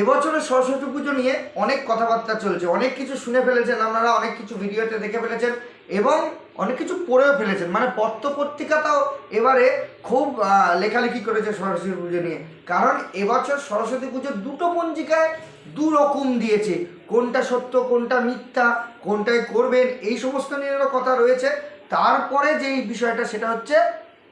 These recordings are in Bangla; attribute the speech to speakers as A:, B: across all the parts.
A: এবছরের সরস্বতী পুজো নিয়ে অনেক কথাবার্তা চলছে। অনেক কিছু শুনে ফেলেছেন আপনারা, অনেক কিছু ভিডিওতে দেখে ফেলেছেন এবং অনেক কিছু পড়েও ফেলেছেন। মানে পত্র পত্রিকাটাও এবারে খুব লেখালেখি করেছে সরস্বতী পুজো নিয়ে। কারণ এবছর সরস্বতী পুজোর দুটো পঞ্জিকায় দু রকম দিয়েছে। কোনটা সত্য, কোনটা মিথ্যা, কোনটায় করবেন, এই সমস্ত নিয়ে কথা রয়েছে। তারপরে যেই বিষয়টা, সেটা হচ্ছে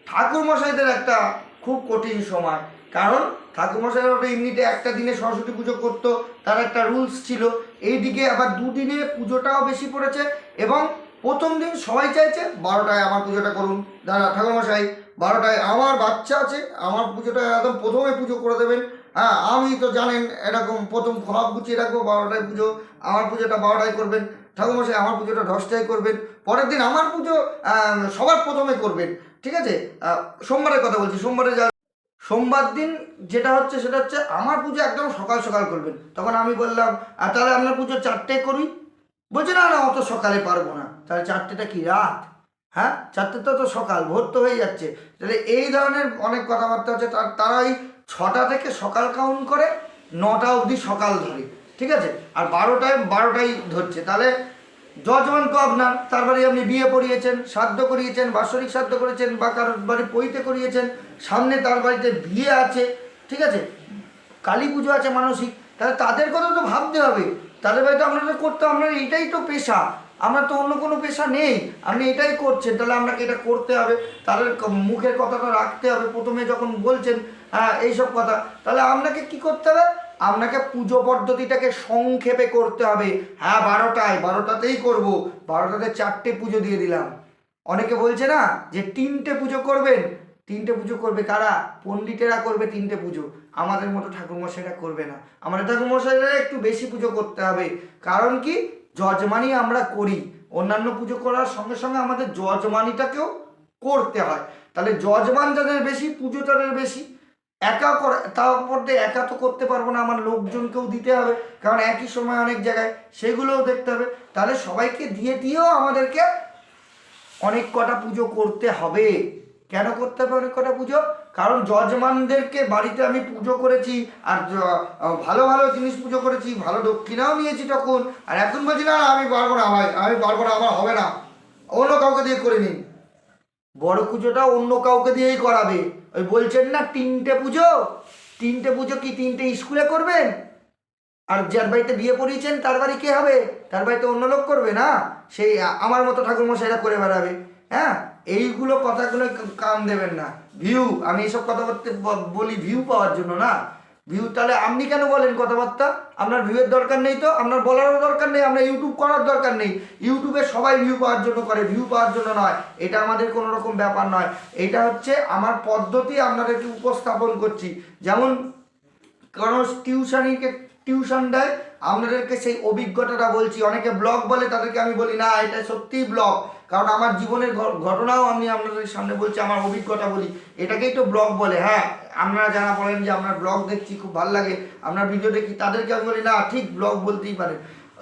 A: ঠাকুর মশাইদের একটা খুব কঠিন সময়। কারণ ঠাকুরমশাইরা এমনিতে একটা দিনে সরস্বতী পুজো করতো, তার একটা রুলস ছিল। এইদিকে আবার দুদিনে পুজোটাও বেশি পড়েছে এবং প্রথম দিন সবাই চাইছে, বারোটায় আমার পুজোটা করুন। দাদা ঠাকুরমশাই, বারোটায় আমার বাচ্চা আছে, আমার পুজোটা একদম প্রথমে পুজো করে দেবেন। হ্যাঁ আমি তো জানেন এরকম প্রথম খোয়াব গুছিয়ে রাখব, বারোটায় পুজো, আমার পুজোটা বারোটায় করবেন। ঠাকুরমশাই, আমার পুজোটা দশটায় করবেন। পরের দিন আমার পুজো সবার প্রথমে করবেন। ঠিক আছে? সোমবারের কথা বলছি, সোমবারে যা সোমবার দিন যেটা হচ্ছে সেটা হচ্ছে আমার পুজো একদম সকাল সকাল করবেন। তখন আমি বললাম "আহ, তাহলে আপনার পুজো চারটে করি? বলছে না না অত সকালে পারব না। তাহলে চারটেটা কি রাত? হ্যাঁ চারটেটা তো সকাল ভোর তো হয়ে যাচ্ছে। তাহলে এই ধরনের অনেক কথাবার্তা হচ্ছে তার তারাই ছটা থেকে সকাল কাউন্ট করে নটা অবধি সকাল ধরে। ঠিক আছে? আর বারোটায় বারোটাই ধরছে। তাহলে জজমান তো আপনার তার বাড়ি আপনি বিয়ে পড়িয়েছেন শ্রাদ্ধ করিয়েছেন, বাৎসরিক শ্রাদ্ধ করেছেন, বা কারোর বাড়ি পৈতে করিয়েছেন, সামনে তার বাড়িতে বিয়ে আছে, ঠিক আছে? কালী পুজো আছে মানসিক, তাহলে তাদের কথা তো ভাবতে হবে। তাদের বাড়িতে আপনাদের করতে, আপনার এটাই তো পেশা। আমরা তো অন্য কোনো পেশা নেই। আপনি এটাই করছেন, তাহলে আপনাকে এটা করতে হবে। তাদের মুখের কথাটা রাখতে হবে। প্রথমে যখন বলছেন হ্যাঁ এইসব কথা, তাহলে আপনাকে কি করতে হবে? আপনাকে পুজো পদ্ধতিটাকে সংক্ষেপে করতে হবে। হ্যাঁ বারোটায়, বারোটাতেই করব। বারোটাতে চারটে পুজো দিয়ে দিলাম। অনেকে বলছে না যে তিনটে পুজো করবেন? তিনটে পুজো করবে কারা? পণ্ডিতেরা করবে তিনটে পুজো। আমাদের মতো ঠাকুরমশাইরা করবে না। আমাদের ঠাকুরমশাইরা একটু বেশি পুজো করতে হবে। কারণ কি? যজমানি আমরা করি। অন্যান্য পুজো করার সঙ্গে সঙ্গে আমাদের যজমানিটাকেও করতে হয়। তাহলে যজমান যাদের বেশি, পুজো তাদের বেশি। একা করে তার মধ্যে একা তো করতে পারব না আমার লোকজনকেও দিতে হবে কারণ একই সময় অনেক জায়গায় সেগুলোও দেখতে হবে। তাহলে সবাইকে দিয়ে দিয়েও আমাদেরকে অনেক কটা পুজো করতে হবে। কেন করতে হবে অনেক কটা পুজো? কারণ যজমানদেরকে বাড়িতে আমি পুজো করেছি আর ভালো ভালো জিনিস পুজো করেছি ভালো দক্ষিণাও নিয়েছি তখন আর এখন বলছি না, আমি পারব না ভাই আমি পারব না আমার হবে না অন্য কাউকে দিয়ে করে নিন বড় পুজোটা অন্য কাউকে দিয়েই করাবে। ওই বলছেন না, তিনটে পুজো? তিনটে পুজো কি তিনটে স্কুলে করবেন? আর যার বাড়িতে বিয়ে পড়িয়েছেন, তার বাড়ি কে হবে? তার বাড়িতে অন্য লোক করবে না? সেই আমার মতো ঠাকুরমশাইরা করে বেড়াবে। হ্যাঁ? এইগুলো কথাগুলো কাম দেবেন না। ভিউ আমি এসব কথা বলতে বলি ভিউ পাওয়ার জন্য না। ভিউ তাহলে আপনি কেন বলেন কথাবার্তা? আপনার ভিউয়ের দরকার নেই তো? আপনার বলারও দরকার নেই, আপনার ইউটিউব করার দরকার নেই। ইউটিউবে সবাই ভিউ পাওয়ার জন্য করে ভিউ পাওয়ার জন্য নয়। এটা আমাদের কোনো রকম ব্যাপার নয়। এটা হচ্ছে আমার পদ্ধতি আপনাদেরকে উপস্থাপন করছি। যেমন কারণ টিউশনিকে টিউশন দেয়, আপনাদেরকে সেই অভিজ্ঞতাটা বলছি। অনেকে ব্লগ বলে, তাদেরকে আমি বলি, না, এটা সত্যিই ব্লগ। কারণ আমার জীবনের ঘটনাও আমি আপনাদের সামনে বলছি, আমার অভিজ্ঞতা বলি। এটাকেই তো ব্লগ বলে হ্যাঁ? আপনারা যারা বলেন যে আপনার ব্লগ দেখছি, খুব ভালো লাগে, আপনার ভিডিও দেখি, তাদেরকে আমি বলি, না, ঠিক ব্লগ বলতেই পারেন।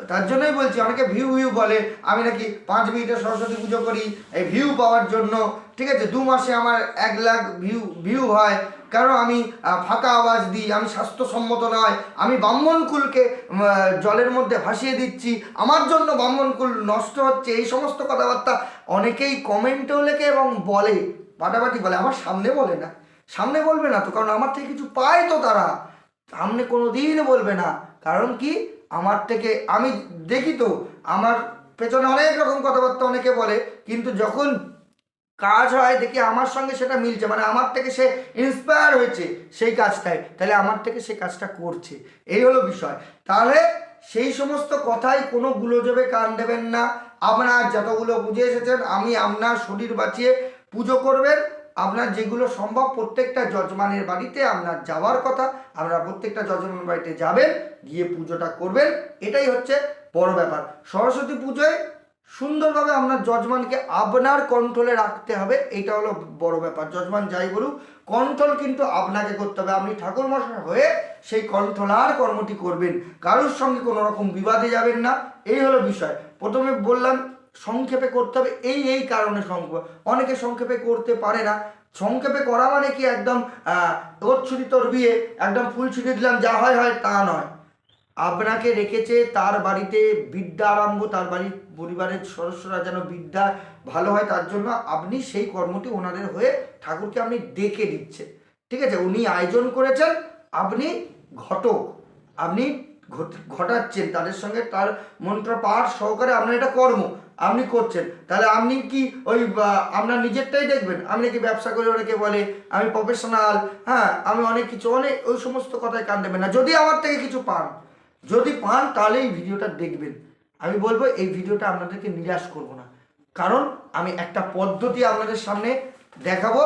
A: তার জন্যই বলছি, অনেকে ভিউ ভিউ বলে, আমি নাকি পাঁচ মিনিটে সরস্বতী পুজো করি, এই ভিউ পাওয়ার জন্য। ঠিক আছে, দু মাসে আমার এক লাখ ভিউ ভিউ হয়। কারণ আমি ফাঁকা আওয়াজ দিই, আমি স্বাস্থ্যসম্মত নয়। আমি ব্রাহ্মণকুলকে জলের মধ্যে ভাসিয়ে দিচ্ছি। আমার জন্য ব্রাহ্মণকুল নষ্ট হচ্ছে, এই সমস্ত কথাবার্তা অনেকেই কমেন্টেও লেখে এবং বলে পাটাপাটি বলে। আমার সামনে বলে না। সামনে বলবে না তো, কারণ আমার থেকে কিছু পায় তো তারা। সামনে কোনো দিন বলবে না। কারণ কি? আমার থেকে, আমি দেখি তো, আমার পেছনে অনেক রকম কথাবার্তা অনেকে বলে, কিন্তু যখন কাজ হয়, দেখি আমার সঙ্গে সেটা মিলছে মানে আমার থেকে সে ইন্সপায়ার হয়েছে সেই কাজটায়, তাহলে আমার থেকে সে কাজটা করছে। এই হলো বিষয়। তাহলে সেই সমস্ত কথাই কোনো গুলোজবে কান দেবেন না। আপনার যতগুলো বুঝে এসেছেন, আমি আপনার শরীর বাঁচিয়ে পুজো করবেন। আপনার যেগুলো সম্ভব প্রত্যেকটা যজমানের বাড়িতে আপনার যাওয়ার কথা, আপনারা প্রত্যেকটা যজমানের বাড়িতে যাবেন, গিয়ে পুজোটা করবেন, এটাই হচ্ছে বড় ব্যাপার। সরস্বতী পুজোয় সুন্দরভাবে আপনার যজমানকে আপনার কন্ট্রোলে রাখতে হবে, এটা হলো বড় ব্যাপার। যজমান যাই বলুক কন্ট্রোল কিন্তু আপনাকে করতে হবে। আপনি ঠাকুর মশাই হয়ে সেই কন্ট্রোলার কর্মটি করবেন। কারোর সঙ্গে কোনো রকম বিবাদে যাবেন না, এই হলো বিষয়। প্রথমে বললাম সংক্ষেপে করতে হবে এই এই কারণে সংক্ষেপে। অনেকে সংক্ষেপে করতে পারে না। সংক্ষেপে করা মানে কি? একদম আহ, ওর তোর বিয়ে একদম ফুল ছুটি দিলাম যা হয় হয় তা নয়। আপনাকে রেখেছে তার বাড়িতে বিদ্যা আরম্ভ তার বাড়ির পরিবারের সদস্যরা যেন বিদ্যা ভালো হয় তার জন্য আপনি সেই কর্মটি ওনাদের হয়ে ঠাকুরকে আপনি ডেকে দিচ্ছে ঠিক আছে? উনি আয়োজন করেছেন আপনি ঘটক আপনি ঘটাচ্ছেন। তাদের সঙ্গে তার মন্ত্র পাঠ সহকারে আপনার এটা কর্ম। আপনি করছেন। তাহলে আপনি কি ওই আপনার নিজেরটাই দেখবেন। আপনি কি ব্যবসা করে অনেকে বলে, আমি প্রফেশনাল হ্যাঁ আমি অনেক কিছু, অনেক, ওই সমস্ত কথায় কান দেবেন না। যদি আমার থেকে কিছু পান, যদি পান, তাহলে এই ভিডিওটা দেখবেন। আমি বলব, এই ভিডিওটা আপনাদেরকে নিরাশ করব না। কারণ আমি একটা পদ্ধতি আপনাদের সামনে দেখাবো।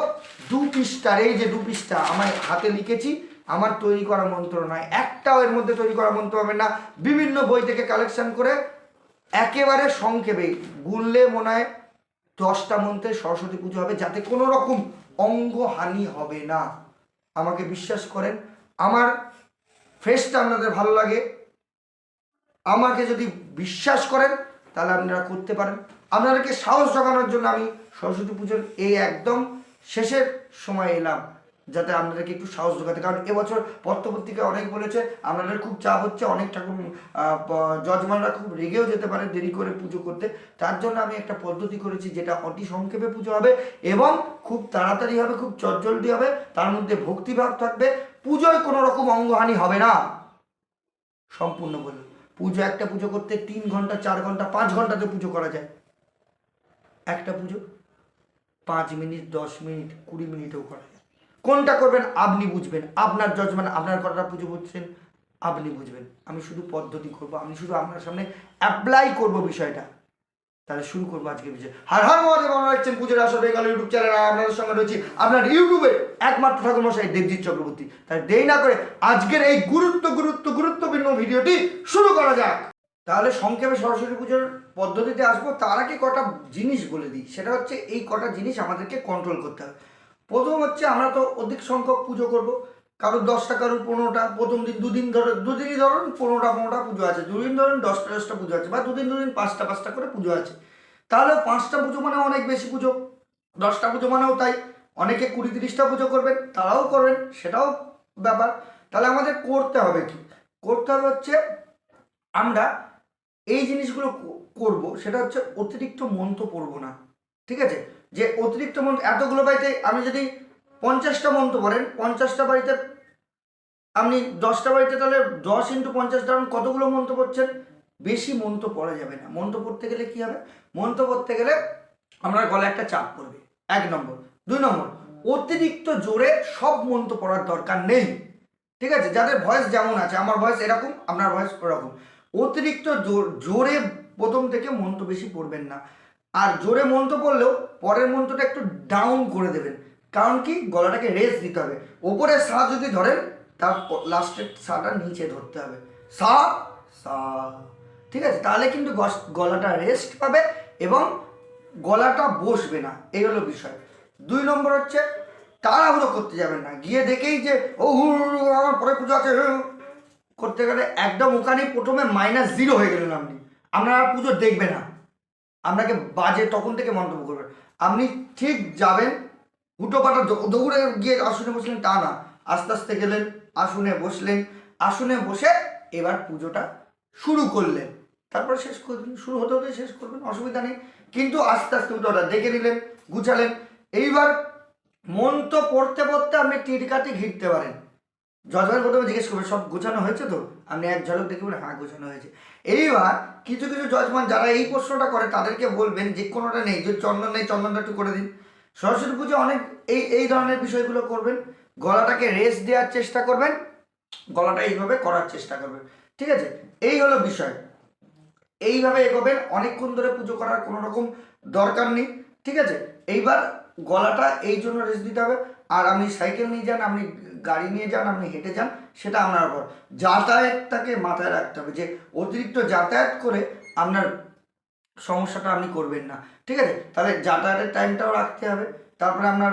A: দু পৃষ্ঠার, এই যে দু পৃষ্ঠা আমার হাতে লিখেছি, আমার তৈরি করা মন্ত্র নয়। একটাও এর মধ্যে তৈরি করা মন্ত্র হবে না। বিভিন্ন বই থেকে কালেকশন করে একেবারে সংক্ষেপে গুনলে মনে হয় দশটা মন্ত্রে সরস্বতী পুজো হবে, যাতে কোনো রকম অঙ্গহানি হবে না। আমাকে বিশ্বাস করেন, আমার ফেসটা আপনাদের ভালো লাগে। আমাকে যদি বিশ্বাস করেন, তাহলে আপনারা করতে পারেন। আপনাদেরকে সাহস জোগানোর জন্য আমি সরস্বতী পুজোর এই একদম শেষের সময় এলাম। যাতে আপনাদেরকে একটু সাহস জোগাতে কারণ এবছর পত্রপত্রিকা অনেক বলেছে, আপনাদের খুব চাপ হচ্ছে, অনেক ঠাকুর জজমানরা খুব রেগেও যেতে পারে দেরি করে পুজো করতে। তার জন্য আমি একটা পদ্ধতি করেছি যেটা অতি সংক্ষেপে পুজো হবে এবং খুব তাড়াতাড়ি হবে, খুব চটজলদি হবে, তার মধ্যে ভক্তিভাব থাকবে। পুজোয় কোনো রকম অঙ্গহানি হবে না। সম্পূর্ণ বলল পুজো একটা পুজো করতে তিন ঘণ্টা, চার ঘণ্টা, পাঁচ ঘন্টাতে পুজো করা যায়। একটা পুজো পাঁচ মিনিট, দশ মিনিট, কুড়ি মিনিটেও করা যায়। কোনটা করবেন আপনি বুঝবেন। আপনার জজমেন্ট আপনার করাটা পুজো বুঝছেন, আপনি বুঝবেন। আমি শুধু পদ্ধতি করব, আমি শুধু আপনার সামনে অ্যাপ্লাই করব বিষয়টা। তাহলে শুরু করব আজকে বিষয়। হার হার মহাদেব আমরা দেখছেন পুজোর আসর বেঙ্গল ইউটিউব চ্যানেল আপনাদের সঙ্গে রয়েছি আপনার ইউটিউবে একমাত্র ঠাকুর মশাই দেবজিৎ চক্রবর্তী। তাই দেরি না করে আজকের এই গুরুত্ব গুরুত্ব, গুরুত্বপূর্ণ ভিডিওটি শুরু করা যাক। তাহলে সংক্ষেপে সরস্বতী পুজোর পদ্ধতিতে আসব। তার আগে কটা জিনিস বলে দিই। সেটা হচ্ছে এই কটা জিনিস আমাদেরকে কন্ট্রোল করতে হবে। প্রথম হচ্ছে আমরা তো অধিক সংখ্যক পুজো করব। কারোর দশটা, কারোর পনেরোটা, প্রথম দিন দুদিন ধরে, দুদিনই ধরুন পনেরোটা পনেরোটা পুজো আছে। দুদিন ধরুন দশটা দশটা পুজো আছে বা দুদিন দুদিন পাঁচটা পাঁচটা করে পুজো আছে। তাহলে পাঁচটা পুজো মানে অনেক বেশি পুজো। দশটা পুজো মানেও তাই। অনেকে কুড়ি, তিরিশটা পুজো করবেন, তারাও করবেন, সেটাও ব্যাপার। তাহলে আমাদের করতে হবে কি? করতে হবে হচ্ছে আমরা এই জিনিসগুলো করব, সেটা হচ্ছে অতিরিক্ত মন্ত্র পড়ব না। ঠিক আছে? যে অতিরিক্ত মন্ত্র এতগুলো বাড়িতে আপনি যদি পঞ্চাশটা মন্ত্র পড়েন পঞ্চাশটা বাড়িতে আপনি দশটা বাড়িতে তাহলে দশ ইন্টু পঞ্চাশ ধরুন, কতগুলো মন্ত্র পড়ছেন বেশি মন্ত্র পড়া যাবে না। মন্ত্র পড়তে গেলে কি হবে? মন্ত্র পড়তে গেলে আপনার গলায় একটা চাপ পড়বে। এক নম্বর। দুই নম্বর, অতিরিক্ত জোরে সব মন্ত্র পড়ার দরকার নেই। ঠিক আছে? যাদের ভয়েস যেমন আছে, আমার ভয়েস এরকম, আপনার ভয়েস ওরকম। অতিরিক্ত জোর- জোরে প্রথম থেকে মন্ত্র বেশি পড়বেন না। আর জোরে মন্ত্র পড়লেও পরের মন্ত্রটা একটু ডাউন করে দেবেন। কারণ কি? গলাটাকে রেস্ট দিতে হবে। ওপরে সা যদি ধরেন, তার লাস্টের সাটা নিচে ধরতে হবে। সা সা। ঠিক আছে? তাহলে কিন্তু গলাটা রেস্ট পাবে এবং গলাটা বসবে না। এই হলো বিষয়। দুই নম্বর হচ্ছে, তাড়াহুড়ো করতে যাবেন না। গিয়ে দেখেই যে, ও হু আমার পরে পুজো আছে করতে গেলে একদম ওখানে প্রথমে মাইনাস জিরো হয়ে গেলেন আপনি। আপনারা পুজো দেখবে না। আপনাকে বাজে তখন থেকে মন্তব্য করবেন আপনি ঠিক যাবেন হুটো পাটা দৌ- দৌড়ে গিয়ে আসনে বসলেন, তা না। আস্তে আস্তে গেলেন, আসনে বসলেন, আসনে বসে এবার পুজোটা শুরু করলেন। তারপরে শেষ করে দিলেন, শুরু হতে হতে শেষ করবেন, অসুবিধা নেই। কিন্তু আস্তে আস্তে পুজোটা দেখে নিলেন, গুছালেন। এইবার মন তো পড়তে পড়তে আপনি টিটকাটি ঘিরতে পারেন। জজমের প্রথমে জিজ্ঞেস করবে, সব গোছানো হয়েছে তো? আপনি এক ঝলক দেখে বলে হ্যাঁ গোছানো হয়েছে। এইবার কিছু কিছু জজমান যারা এই প্রশ্নটা করে, তাদেরকে বলবেন, যে কোনোটা নেই, যে চন্দন নেই, চন্দনটা একটু করে দিন। সরস্বতী পুজো অনেক, এই এই ধরনের বিষয়গুলো করবেন। গলাটাকে রেস্ট দেওয়ার চেষ্টা করবেন, গলাটা এইভাবে করার চেষ্টা করবেন। ঠিক আছে? এই হলো বিষয়। এইভাবে এগোবেন, অনেকক্ষণ ধরে পুজো করার কোনো রকম দরকার নেই। ঠিক আছে? এইবার গলাটা এই জন্য রেস্ট দিতে হবে। আর আপনি সাইকেল নিয়ে যান, আপনি গাড়ি নিয়ে যান, আপনি হেঁটে যান, সেটা আপনার উপর। যাতায়াতটাকে মাথায় রাখতে হবে যে, অতিরিক্ত যাতায়াত করে আপনার সমস্যাটা আপনি করবেন না। ঠিক আছে? তাহলে যাতায়াতের টাইমটাও রাখতে হবে, তারপরে আপনার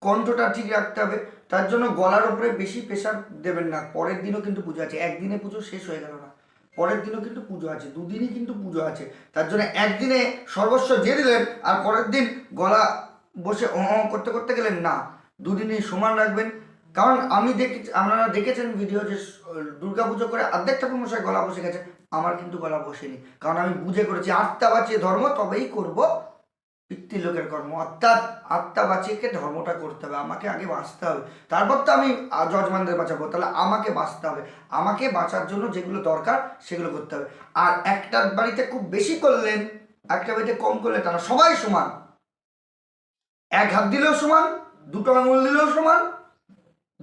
A: কণ্ঠটা ঠিক রাখতে হবে, তার জন্য গলার উপরে বেশি প্রেশার দেবেন না। পরের দিনও কিন্তু পুজো আছে। একদিনে পুজো শেষ হয়ে গেল না। পরের দিনও কিন্তু পুজো আছে। দুদিনই কিন্তু পুজো আছে। তার জন্য একদিনে সর্বস্ব দিয়ে দিলেন, আর পরের দিন গলা বসে ও করতে করতে গেলেন, না। দুদিনই সমান রাখবেন কারণ আমি দেখি আপনারা দেখেছেন ভিডিও যে দুর্গা পুজো করে অর্ধেক ঠাকুর মশাই গলা বসে গেছে। আমার কিন্তু গলা বসেনি। কারণ আমি বুঝে করেছি আত্মা বাঁচিয়ে ধর্ম তবেই করব। পিতৃলোকের কর্ম অর্থাৎ আত্মা বাঁচিয়েকে ধর্মটা করতে হবে? আমাকে আগে বাঁচতে হবে। তারপর তো আমি আহ, যজমানদের বাঁচাবো। তাহলে আমাকে বাঁচতে হবে। আমাকে বাঁচার জন্য যেগুলো দরকার সেগুলো করতে হবে। আর একটা বাড়িতে খুব বেশি করলেন একটা বাড়িতে কম করলে তা না সবাই সমান। এক হাত দিলেও সমান দুটো আঙুল দিলেও সমান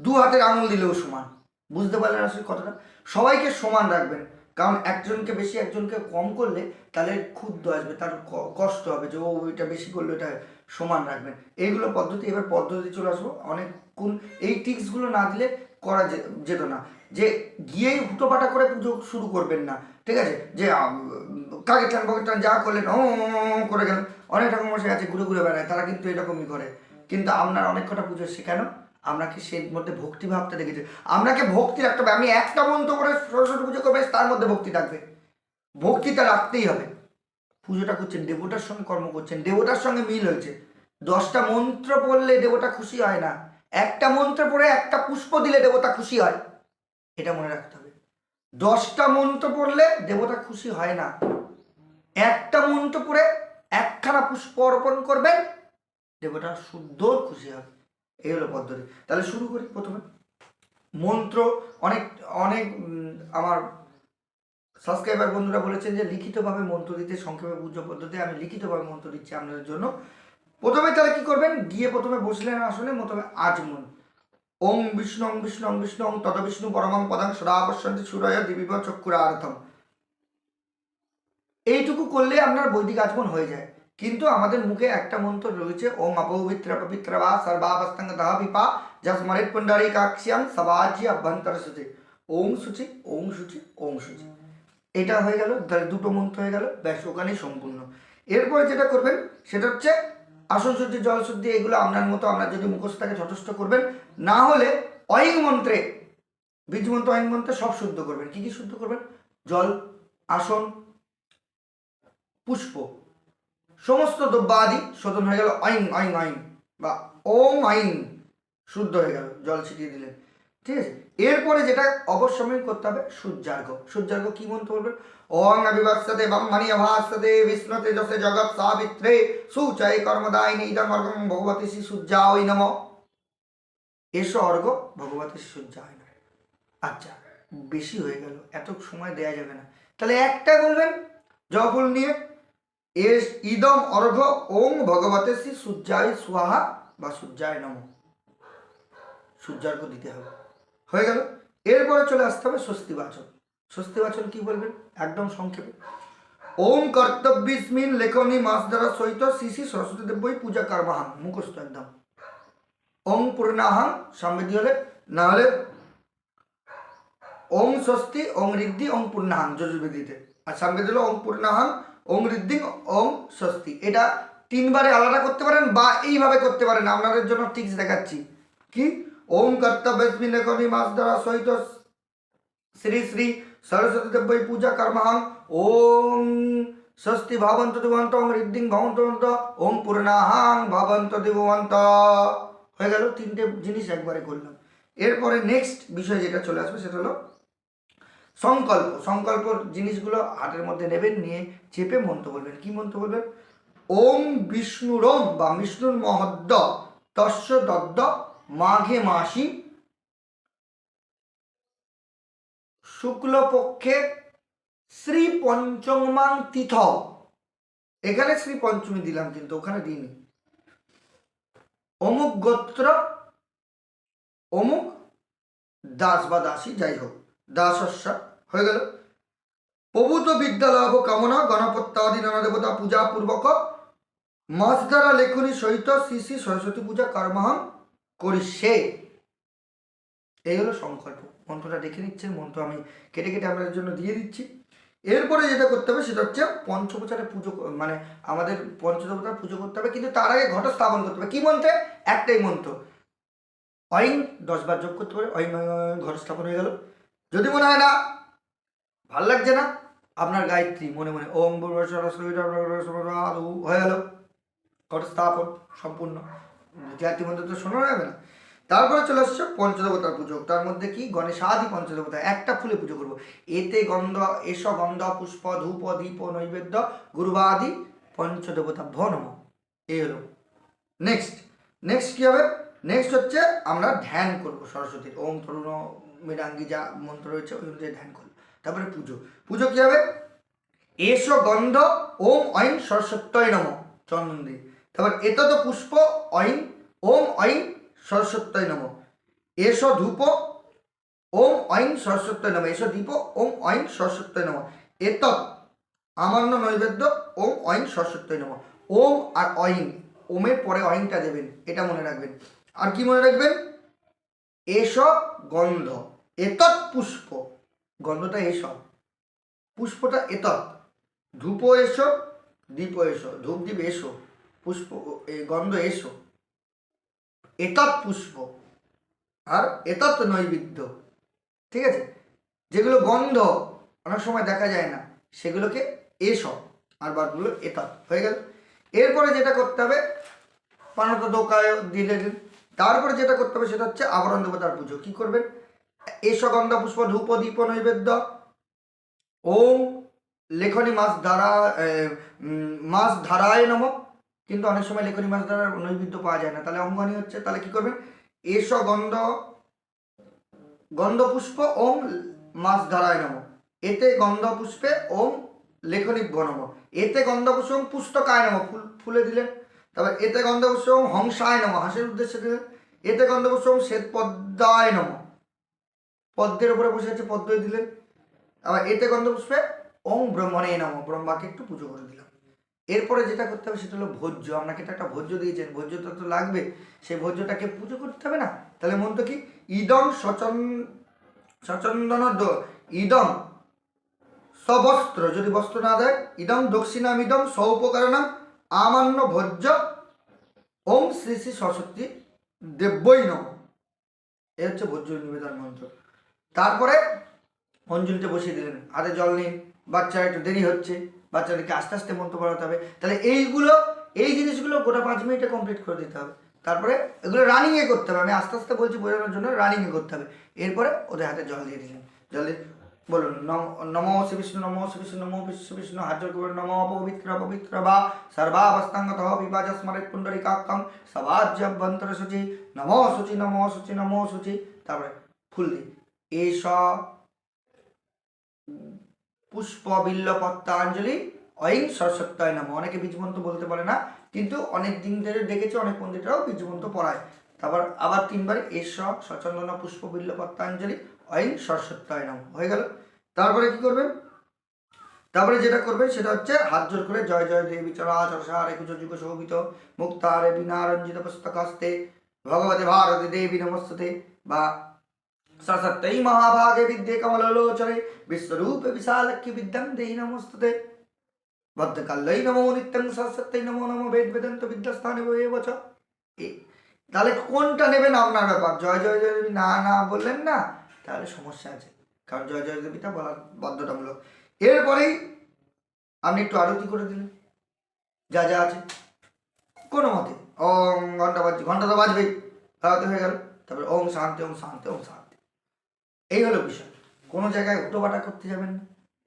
A: দু হাতের আঙুল দিলেও সমান। বুঝতে পারলেন আসলে কথাটা? সবাইকে সমান রাখবেন। কারণ একজনকে বেশি, একজনকে কম করলে তাহলে ক্ষুদ্র আসবে, তার কষ্ট হবে যে, ও, এটা বেশি করলে এটা সমান রাখবেন। এইগুলো পদ্ধতি, এবার পদ্ধতি চলে আসব। অনেক কোন এই টিক্সগুলো না দিলে করা যেত না। যে, গিয়েই হুটোপাটা করে পুজো শুরু করবেন না, ঠিক আছে? যে কাকে টান বকে টান যা করলেন ও করে গেলেন। অনেক রকম মশাই আছে, ঘুরে ঘুরে বেড়ায়, তারা কিন্তু এরকমই করে। কিন্তু আপনার অনেক কটা পুজো শেখানো আপনাকে সেই মধ্যে ভক্তি ভাবতে দেখেছে? আপনাকে ভক্তি রাখতে হবে আমি একটা মন্ত্র করে সরস্বতী পুজো করবে, তার মধ্যে ভক্তি থাকবে। ভক্তিটা রাখতেই হবে। পুজোটা করছেন, দেবতার সঙ্গে কর্ম করছেন, দেবতার সঙ্গে মিল হয়েছে। দশটা মন্ত্র পড়লে দেবতা খুশি হয় না। একটা মন্ত্র পড়ে একটা পুষ্প দিলে দেবতা খুশি হয়। এটা মনে রাখতে হবে। দশটা মন্ত্র পড়লে দেবতা খুশি হয় না। একটা মন্ত্র পড়ে একখানা পুষ্প অর্পণ করবেন, দেবতা শুদ্ধ খুশি হবে। এই হলো পদ্ধতি। তাহলে শুরু করি প্রথমে। মন্ত্র অনেক অনেক আমার সাবস্ক্রাইবার বন্ধুরা বলেছেন যে লিখিতভাবে মন্ত্র দিতে সংক্ষেপে পুজো পদ্ধতি। আমি লিখিতভাবে মন্ত্র দিচ্ছি আপনাদের জন্য। প্রথমে তাহলে কি করবেন? গিয়ে প্রথমে বসলেন আসলে প্রথমে আজমন ওং বিষ্ণু ওং বিষ্ণু ওং বিষ্ণু ওং তদ বিষ্ণু পরমং পদাং সদা পশ্যন্তি সুরয় দিবিব চক্ষুরার্থম এইটুকু করলে আপনার বৈদিক আচমন হয়ে যায়। কিন্তু আমাদের মুখে একটা মন্ত্র রয়েছে, ওম অপবিত্র পবিত্র বা সর্বাবস্তাঙ্গ দহ পিপা যস্মরিত পুণ্ডরী কাক্ষ্যাম সবাজি অভ্যন্তর সূচি। ওং সূচি, ওম সূচি ওম সূচি। এটা হয়ে গেল দুটো মন্ত্র হয়ে গেল, ব্যাস ওখানেই সম্পূর্ণ। এরপরে যেটা করবেন, সেটা হচ্ছে আসন শুদ্ধি, জল শুদ্ধি, এগুলো আপনার মতো, আপনার যদি মুখস্থ থাকে যথেষ্ট করবেন, না হলে অয়িং মন্ত্রে, বীজ মন্ত্র, অয়িং মন্ত্রে সব শুদ্ধ করবেন। কি কি শুদ্ধ করবেন? জল, আসন, পুষ্প। সমস্ত দ্রব্যাদি শোধন হয়ে গেল। অইং অইং অইং বা ওম আইন শুদ্ধ হয়ে গেল, জল ছিটিয়ে দিলেন ঠিক আছে? এরপরে যেটা অবশ্যই করতে হবে, সূর্যার্ঘ। সূর্যার্ঘ কি মন্ত্র বলবেন? ওং অবিভাসতে ব্রহ্মণি অভাসতে বিষ্ণু তেজসে জগৎ সাবিত্রে সুচয় কর্মদায়িনী ইদম অর্ঘম ভগবতী শ্রী সূর্যায় নম। এসো অর্ঘ ভগবতী শ্রী সূর্যায় নম। আচ্ছা বেশি হয়ে গেল, এত সময় দেয়া যাবে না। তাহলে একটা বলবেন জয়ফুল নিয়ে এস ইদম অর্ঘ ওং ভগবতে শ্রী সূর্যায় সুয়াহা বা সূর্যায় নম। সূর্যার্ঘ দিতে হবে। হয়ে গেল। এরপরে চলে আসতে হবে স্বস্তি বাচন স্বস্তি বাচন কি বলবেন? একদম সংক্ষেপে। ওম কর্তব্যস্মিন লেখনী মাস দ্বারা সহিত শ্রী শ্রী সরস্বতী দেব্যই পূজা কারবাহাং মুখস্থ একদম। ওং পূর্ণাহাং, সামনে দিয়ে হলে, না হলে, ওং স্বস্তি, ওং ঋদ্ধি, ওং পূর্ণাহাং, যজুর্বেদিতে। আর সামনে দিল ওং পূর্ণাহাং ওং ঋদ্ধি ওং স্বস্তি। এটা তিনবারে আলাদা করতে পারেন বা এইভাবে করতে পারেন আপনাদের জন্য টিক্স দেখাচ্ছি। কি? ওম কর্তব্যস্মিন লেখনী মাস দ্বারা সহিত শ্রী শ্রী সরস্বতী দেব্যই পূজা কর্মাহং। ওম স্বস্তি ভাবন্ত দিবন্ত ওম ঋদ্ধিং ভবন্ত, ওম পূর্ণাহাং ভাবন্ত দিবন্ত। হয়ে গেল তিনটে জিনিস একবারে করলাম। এরপরে নেক্সট বিষয় যেটা চলে আসবে সেটা হলো সংকল্প সংকল্প জিনিসগুলো হাতের মধ্যে নেবেন, নিয়ে চেপে মন্ত্র বলবেন। কি মন্ত্র বলবেন? ওম বিষ্ণুরম বা বিষ্ণুর মহদ্দ তস্য দদ্দ মাঘে মাসি শুক্লপক্ষে শ্রী পঞ্চমাং তিথ। এখানে শ্রী পঞ্চমী দিলাম কিন্তু, ওখানে দিইনি। অমুক গোত্র, অমুক দাস বা দাসী, যাই হোক, দাসস্য হয়ে গেল। প্রভূত বিদ্যালাভ কামনা গণপত্যাদি নানা দেবতা পূজা পূর্বক মাস দ্বারা লেখনী সহিত শ্রী শ্রী সরস্বতী পূজা কর্মহম করি সে এই হলো সংকল্প। মন্ত্রটা দেখে নিচ্ছেন মন্ত্র আমি কেটে কেটে আপনাদের জন্য দিয়ে দিচ্ছি। এরপরে যেটা করতে হবে সেটা হচ্ছে পঞ্চপ্রচারে পুজো মানে আমাদের পঞ্চদেবতার পুজো করতে হবে কিন্তু তার আগে ঘট স্থাপন করতে হবে। কি মন্ত্রে? একটাই মন্ত্র। অয়িং দশবার যোগ করতে পারে অয়িং, ঘট স্থাপন হয়ে গেল। যদি মনে হয় না ভালো লাগছে না? আপনার গায়ত্রী মনে মনে, ওম হয়ে গেল। ঘট স্থাপন সম্পূর্ণ। জাতি মধ্যে তো শোনা যাবে না। তারপরে চলে আসছে পঞ্চদেবতার পুজো। তার মধ্যে কি? গণেশ আদি পঞ্চদেবতা। একটা ফুলে পুজো করব। এতে গন্ধ, এস গন্ধ, পুষ্প, ধূপ, দীপ, নৈবেদ্য, গুরুবাদি, পঞ্চদেবতা ভনম এই হলো। নেক্সট নেক্সট কি হবে? নেক্সট হচ্ছে আমরা ধ্যান করব সরস্বতীর। ওম তরুণ মৃডাঙ্গি যা মন্ত্র রয়েছে, ওই অনুযায়ী ধ্যান করব। তারপরে পুজো। পুজো কি হবে? এস গন্ধ, ওম ঐং সরস্বত্যয় নম চন্দন দিয়ে তারপর এত তো পুষ্প ঐং ওম ঐং সরস্বত্যয় নম। এস ধূপ, ওম ঐং সরস্বত্যয় নম। এস দীপ ওম ঐং সরস্বত্যয় নম। এতৎ আমান্য নৈবেদ্য, ওম ঐং সরস্বত্যয় নম। ওম আর ঐং ওমের পরে ঐংটা দেবেন, এটা মনে রাখবেন। আর কি মনে রাখবেন? এস গন্ধ, এতৎ পুষ্প। গন্ধটা এসব। পুষ্পটা এতৎ ধূপ এসো দীপ এসো, ধূপ দীপ এসো, পুষ্প গন্ধ এসো। এতৎ পুষ্প আর এতৎ নৈবিদ্য, ঠিক আছে? যেগুলো গন্ধ অনেক সময় দেখা যায় না, সেগুলোকে এসব আর বাদগুলো এতৎ, হয়ে গেল। এরপরে যেটা করতে হবে পানত দোকায় দিলে তারপরে যেটা করতে হবে, সেটা হচ্ছে আবরণ দেবতার পুজো। কি করবেন? এসো গন্ধ পুষ্প, ধূপ দীপ নৈবেদ্য। ওম লেখনী মাছ ধারা মাছ ধারায় নম। কিন্তু অনেক সময় লেখনী মাছ ধারার নৈবেদ্য পাওয়া যায় না। তাহলে অঙ্গনী হচ্ছে, তাহলে কি করবেন? এস গন্ধ গন্ধ পুষ্প, ওম মাছ ধারায় নম। এতে গন্ধ পুষ্পে ওম লেখনী নম। এতে গন্ধ পুষ্প, ওম পুস্তকায় নম। ফুল, ফুলে দিলেন। তারপর এতে গন্ধ পুষ্প, ওম হংসায় নম। হাসির উদ্দেশ্যে দিলেন। এতে গন্ধ পুষ্প, ওম শ্বেত পদ্মায় নম। পদ্মের উপরে বসে আছে পদ্মই দিলেন। আবার এতে গন্ধ পুষ্পে ওম ব্রহ্মণে নাম। ব্রহ্মাকে একটু পুজো করে দিলাম। এরপরে যেটা করতে হবে সেটা হলো ভোজ্য। আপনাকে তো একটা ভোজ্য দিয়েছেন? ভোজ্যটা তো লাগবে। সেই ভোজ্যটাকে পুজো করতে হবে না? তাহলে মন্ত্র কি? ইদম সচন সচন্দন ইদম সবস্ত্র। যদি বস্ত্র না দেয়, ইদম দক্ষিণাম, ইদম সৌপকরণম আমান্য ভোজ্য। ওম শ্রী শ্রী সরস্বতী দেব্যই নম। এ হচ্ছে ভোজ্য নিবেদন মন্ত্র। তারপরে অঞ্জলিতে বসিয়ে দিলেন। হাতে জল নিন বাচ্চার একটু দেরি হচ্ছে, বাচ্চাদেরকে আস্তে আস্তে মন্ত্র পড়াতে হবে। তাহলে এইগুলো, এই জিনিসগুলো গোটা পাঁচ মিনিটে কমপ্লিট করে দিতে হবে। তারপরে এগুলো রানিংয়ে করতে হবে। আমি আস্তে আস্তে বলছি বোঝানোর জন্য রানিংয়ে করতে হবে। এরপরে ওদের হাতে জল দিয়ে দিলেন। জল দিয়ে বলুন, নম শ্রী বিষ্ণু নম শ্রী বিষ্ণু নম শ্রী বিষ্ণু হাজর করবেন নম পবিত্র পবিত্র বা সর্বাবস্থাঙ্গত বিবাজ স্মরে পুণ্ডরিকাক্ষম সবাজ্যভ্যন্তর সূচি নম সূচি নম সূচি নম সূচি তারপরে ফুল দিই এস পুষ্প পত্তাঞ্জলি অয়িং সরস্বত্যায় নাম। অনেকে বীজমন্ত্র বলতে পারে না, কিন্তু অনেক দিন ধরে দেখেছি, অনেক পণ্ডিতরাও বীজমন্ত্র পড়ায়। তারপর আবার তিনবার এস সচন্দন পুষ্প বিল্ল পত্তাঞ্জলি অয়িং সরস্বত্যায় নাম। হয়ে গেল। তারপরে কি করবেন? তারপরে যেটা করবেন, সেটা হচ্ছে হাত জোর করে জয় জয় দেবী চরাচর সারে কুচ যুগ শোভিত মুক্তারে বিনা রঞ্জিত পুস্তক হস্তে, ভগবতে ভারতী দেবী নমস্তে বা সরস্বত্যই মহাভাগে বিদ্যে কমলোচনে বিশ্বরূপে বিশালক্ষ্মী বিদ্যাং দেহি নমস্তুতে। বদ্ধকাল্যই নমো নিত্যং সরস্বত্যই নমো নমো বেদ বেদান্ত বিদ্যাস্থানে বয়ে বচ। তাহলে কোনটা নেবেন আপনার ব্যাপার? জয় জয় জয় দেবী, না না বললেন না? তাহলে সমস্যা আছে। কারণ জয় জয় দেবীটা বলা বাধ্যতামূলক। এরপরেই আপনি একটু আরতি করে দিলেন। যা যা আছে। কোনো মতে। ওম ঘণ্টা বাজছে ঘণ্টা তো বাজবেই। আরতি হয়ে গেল। তারপরে ওম শান্তি ওম শান্তি ওম শান্তি। এই হলো বিষয়। কোনো জায়গায় উটোবাটা করতে যাবেন না।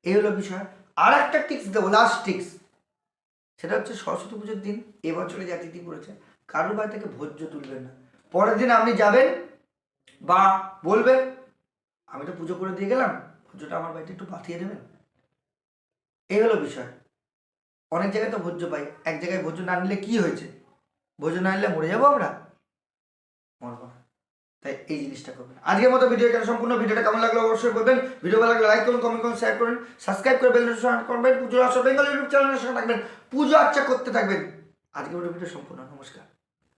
A: এই হলো বিষয়। আর একটা টিক্স দেবো লাস্ট টিক্স সেটা হচ্ছে সরস্বতী পুজোর দিন এবছরে যা তিথি পড়েছে, কারোর বাড়ি থেকে ভোজ্য তুলবেন না। পরের দিন আপনি যাবেন বা বলবেন, আমি তো পুজো করে দিয়ে গেলাম ভোজ্যটা আমার বাড়িতে একটু পাঠিয়ে দেবেন? এই হলো বিষয়। অনেক জায়গায় তো ভোজ্য পাই, এক জায়গায় ভোজ্য না নিলে কি হয়েছে? ভোজ্য না নিলে মরে যাব আমরা? মরবো না। তাই এই জিনিসটা করবেন। আজকের মতো ভিডিও এখানে সম্পূর্ণ। ভিডিওটা কেমন লাগল অবশ্যই বলবেন। ভিডিও ভালো লাগলে লাইক করুন কমেন্ট করুন শেয়ার করুন সাবস্ক্রাইব করে বেল নোটিফিকেশন করবেন। পুজো আসর বেঙ্গল ইউটিউব চ্যানেলের সঙ্গে থাকবেন। পুজো আর্চা করতে থাকবেন। আজকের ভিডিও সম্পূর্ণ। নমস্কার।